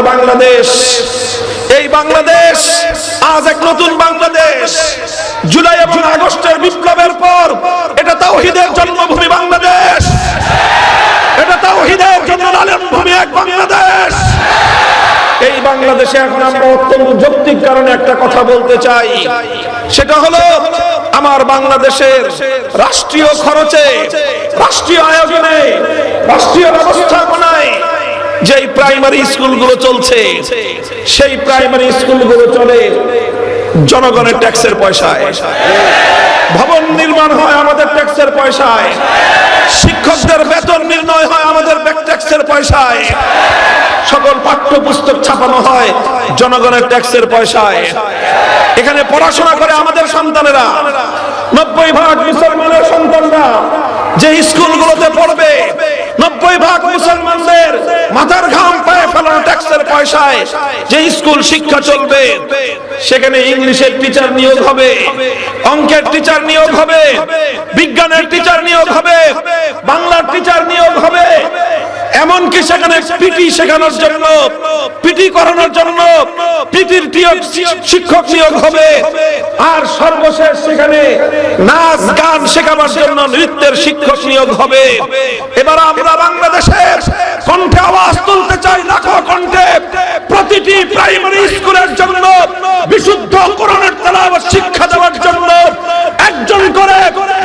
না বাংলাদেশ। এই বাংলাদেশ আজ এক নতুন বাংলাদেশ। জুলাই এবং আগস্টের বিপ্লবের পর এটা তাওহিদের জন্মভূমি বাংলাদেশ। এটা তাওহিদের জন্য লালন ভূমি এক বাংলাদেশ। এই বাংলাদেশে এখন আমরা অত্যন্ত যৌক্তিক কারণে একটা কথা বলতে চাই। সেটা হলো, আমার বাংলাদেশের রাষ্ট্রীয় খরচে, রাষ্ট্রীয় আয়োজনে, রাষ্ট্রীয় প্রাইমারি স্কুলগুলো চলছে। সেই প্রাইমারি স্কুলগুলো চলে জনগণের ট্যাক্সের পয়সায়। ভবন নির্মাণ হয় আমাদের ট্যাক্সের পয়সায়। শিক্ষকদের বেতন নির্ণয় হয় আমাদের ট্যাক্সের পয়সায়। সকল পাঠ্যপুস্তক ছাপানো হয় জনগণের ট্যাক্সের পয়সায়। এখানে পড়াশোনা করে আমাদের সন্তানেরা। নব্বই ভাগ মুসলমানের সন্তানরা যে স্কুলগুলোতে পড়বে নব্বই ভাগ মুসলমানদের মাথার ঘাম পায়ে ফেলানো ট্যাক্সের পয়সায় যে স্কুল শিক্ষা চলবে, সেখানে ইংলিশের টিচার নিয়োগ হবে, অঙ্কের টিচার নিয়োগ হবে, বিজ্ঞানের টিচার নিয়োগ হবে, বাংলার টিচার নিয়োগ হবে। এমনকি সেখানে পিটি শেখানোর জন্য পিটি করানোর জন্য শিক্ষক নিয়োগ হবে। আর সর্বশেষ সেখানে নাচ, গান শেখাবার জন্য নৃত্যের শিক্ষক নিয়োগ হবে। এবার আমরা বাংলাদেশের কণ্ঠে আওয়াজ তুলতে চাই, লাখো কণ্ঠে। প্রতিটি প্রাইমারি স্কুলের জন্য বিশুদ্ধ কোরআনের তেলাওয়াত শিক্ষা দেওয়ার জন্য একজন করে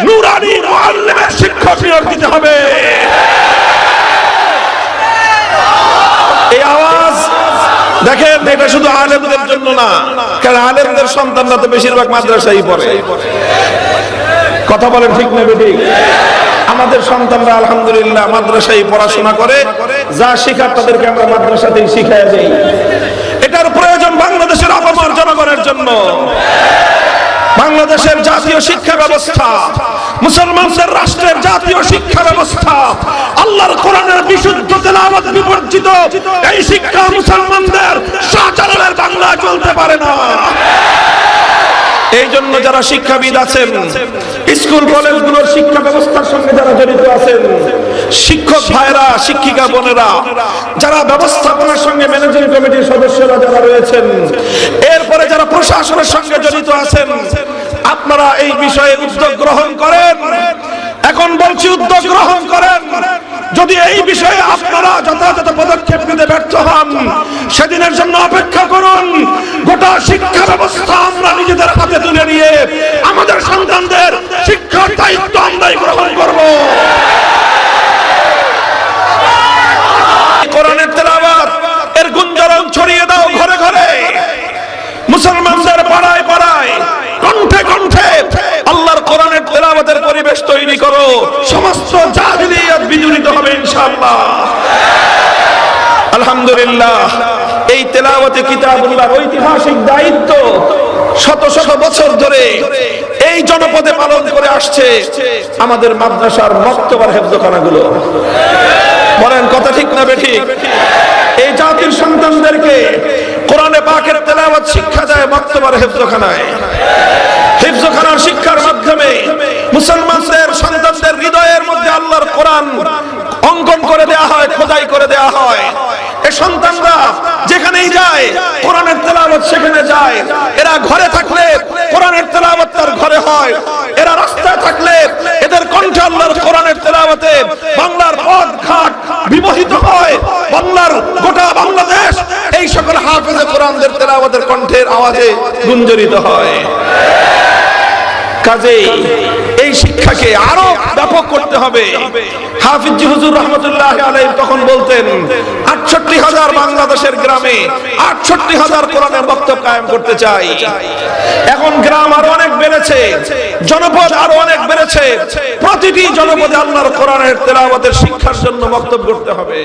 নুরানি মুআল্লিমের শিক্ষক নিয়োগ দিতে হবে এই আওয়াজ দেখেন, এটা শুধু আলেমদের জন্য না, কারণ আলেমদের সন্তানরা তো বেশিরভাগ মাদ্রাসায় পড়ে। কথা বলেন ঠিক না ঠিক আমাদের সন্তানরা আলহামদুলিল্লাহ মাদ্রাসায় পড়াশোনা করে, যা শিখার তাদেরকে আমরা মাদ্রাসাতেই শিখাই যাই এটার প্রয়োজন বাংলাদেশের অপমান জনগণের জন্য। বাংলাদেশের জাতীয় শিক্ষা ব্যবস্থা, মুসলমানদের রাষ্ট্রের জাতীয় শিক্ষা ব্যবস্থা, আল্লাহর কোরআনের বিশুদ্ধ তেলাওয়াত বিবর্জিত, এই শিক্ষা মুসলমানদের সাচারণের বাংলা চলতে পারে না। এই জন্য যারা শিক্ষাবিদ আছেন স্কুল, কলেজগুলোর শিক্ষা ব্যবস্থার সঙ্গে যারা জড়িত আছেন, শিক্ষক ভাইরা শিক্ষিকা বোনেরা, যারা ব্যবস্থাপনার সঙ্গে ম্যানেজিং কমিটির সদস্যরা যারা রয়েছেন, এরপরে যারা প্রশাসনের সঙ্গে জড়িত আছেন, আপনারা এই বিষয়ে উদ্যোগ গ্রহণ করেন। এখন বলছি উদ্যোগ গ্রহণ করেন। যদি এই বিষয়ে আপনারা যথাযথ পদক্ষেপ নিতে ব্যর্থ হন, সেদিনের জন্য অপেক্ষা করুন। গোটা শিক্ষা ব্যবস্থা আমরা নিজেদের হাতে তুলে নিয়ে আমাদের সন্তানদের দায়িত্ব আমরাই গ্রহণ করব। কোরআনের তেলাওয়াত, এর গুঞ্জরণ ছড়িয়ে দাও ঘরে ঘরে। মুসলমানদের পাড়ায় পাড়ায়, কণ্ঠে কণ্ঠে আল্লাহর কোরআনের তেলাওয়াতের পরিবেশ তৈরি করো। সমস্ত জাহিলিয়াত বিজড়িত হবে ইনশাআল্লাহ। আলহামদুলিল্লাহ, এই তেলাওয়াতে কিতাবুল্লাহ ঐতিহাসিক দায়িত্ব শত শত বছর ধরে এই জনপদে পালন করে আসছে আমাদের মাদ্রাসার মক্তবার হেফজখানাগুলো। বলেন, কথা ঠিক না বেঠিক? এই জাতির সন্তানদেরকে কোরআনে পাকের তেলাওয়াত শিক্ষা যায় মক্তবার হেফজখানায়। হিফজখানার শিক্ষার মাধ্যমে মুসলমানদের সন্তানদের হৃদয়ের মধ্যে আল্লাহর কোরআন অঙ্কন করে দেয়া হয়, খোদাই করে দেয়া হয়। এ সন্তানরা যেখানেই যায়, কোরআনের তেলাওয়াত সেখানে যায়। এরা ঘরে থাকলে কোরআনের তেলাওয়াত তার ঘরে হয়। এরা রাস্তায় থাকলে এদের কণ্ঠে আল্লাহর কোরআনের তেলাওয়াতে বাংলার পথ, ঘাট বিমোহিত হয়। বাংলার গোটা বাংলাদেশ এই সকল হাফেজে কোরআনদের তেলাওয়াতের কণ্ঠের আওয়াজে গুঞ্জরিত হয়। কাজেই শিক্ষাকে আরও ব্যাপক করতে হবে। হাফিজ হুজুর রহমতুল্লাহ আলাই তখন বলতেন, আটষট্টি হাজার বাংলাদেশের গ্রামে আটষট্টি হাজার কোরআনের বক্তব্য কায়েম করতে চাই। এখন গ্রাম আরও অনেক বেড়েছে, জনপদ আরও অনেক বেড়েছে, প্রতিটি জনপদে আল্লাহর কোরআনের তেলাওয়াতের শিক্ষার জন্য বক্তব্য করতে হবে।